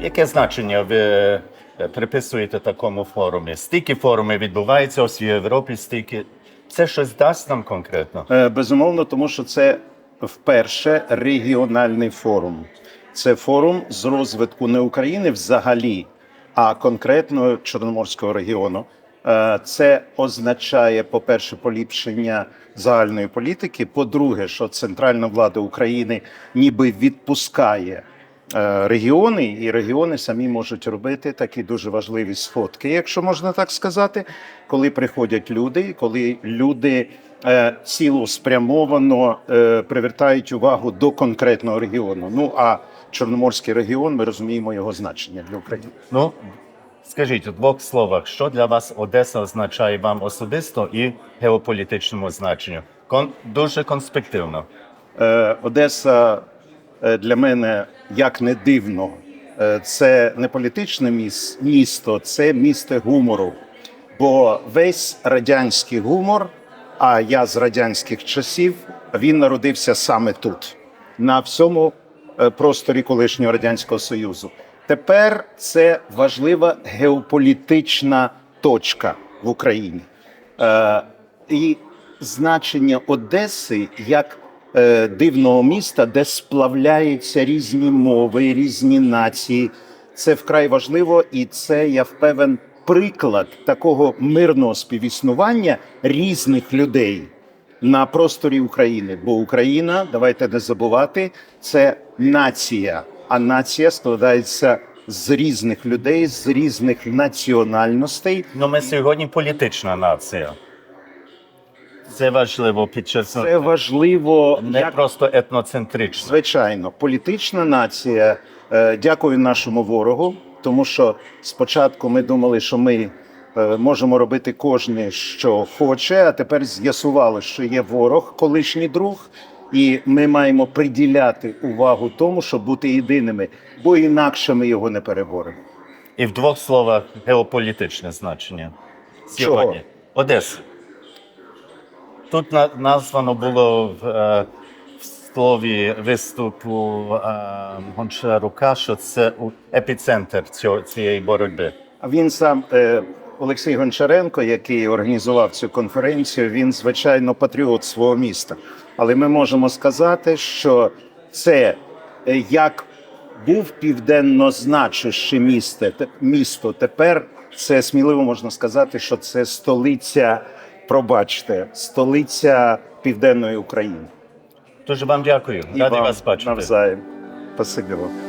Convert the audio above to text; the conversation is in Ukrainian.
Яке значення ви е, приписуєте такому форумі? Стільки форуми відбувається ось в Європі, стільки. Це щось дасть нам конкретно? Е, Безумовно, тому що це вперше регіональний форум. Це форум з розвитку не України взагалі, а конкретно Чорноморського регіону. Е, Це означає, по-перше, поліпшення загальної політики. По-друге, що центральна влада України ніби відпускає регіони, і регіони самі можуть робити такі дуже важливі сходки, якщо можна так сказати, коли приходять люди, коли люди е, цілеспрямовано е, привертають увагу до конкретного регіону. Ну а Чорноморський регіон, ми розуміємо його значення для України. Ну, скажіть у двох словах, що для вас Одеса означає вам особисто і геополітичному значенню? Кон дуже конспективно. Е, Одеса е, для мене, як не дивно, е, це не політичне міс- місто, це місто гумору. Бо весь радянський гумор, а я з радянських часів, він народився саме тут, на всьому е, просторі колишнього радянського союзу. Тепер це важлива геополітична точка в Україні. Е, і значення Одеси як е, дивного міста, де сплавляються різні мови, різні нації. Це вкрай важливо, і це я впевнен приклад такого мирного співіснування різних людей на просторі України. Бо Україна, давайте не забувати, це нація, а нація складається з різних людей, з різних національностей. Ну, ми сьогодні політична нація. Це важливо під час Це важливо не як просто етноцентрично. Звичайно, політична нація. Е, Дякую нашому ворогу, тому що спочатку ми думали, що ми е, можемо робити кожне, що хоче, а тепер з'ясували, що є ворог, колишній друг, і ми маємо приділяти увагу тому, щоб бути єдиними, бо інакше ми його не переборемо. І в двох словах геополітичне значення. Сьогодні. Чого? Одеса. Тут названо було в, е, в слові виступу е, Гончарука, що це епіцентр цієї боротьби. А він сам е, Олексій Гончаренко, який організував цю конференцію, він звичайно патріот свого міста. Але ми можемо сказати, що це е, як був південно значуще місто. Тепер це сміливо можна сказати, що це столиця, пробачте, столиця південної України. Дуже вам дякую. І вам вас бачити. навзаєм. Спасибі вам.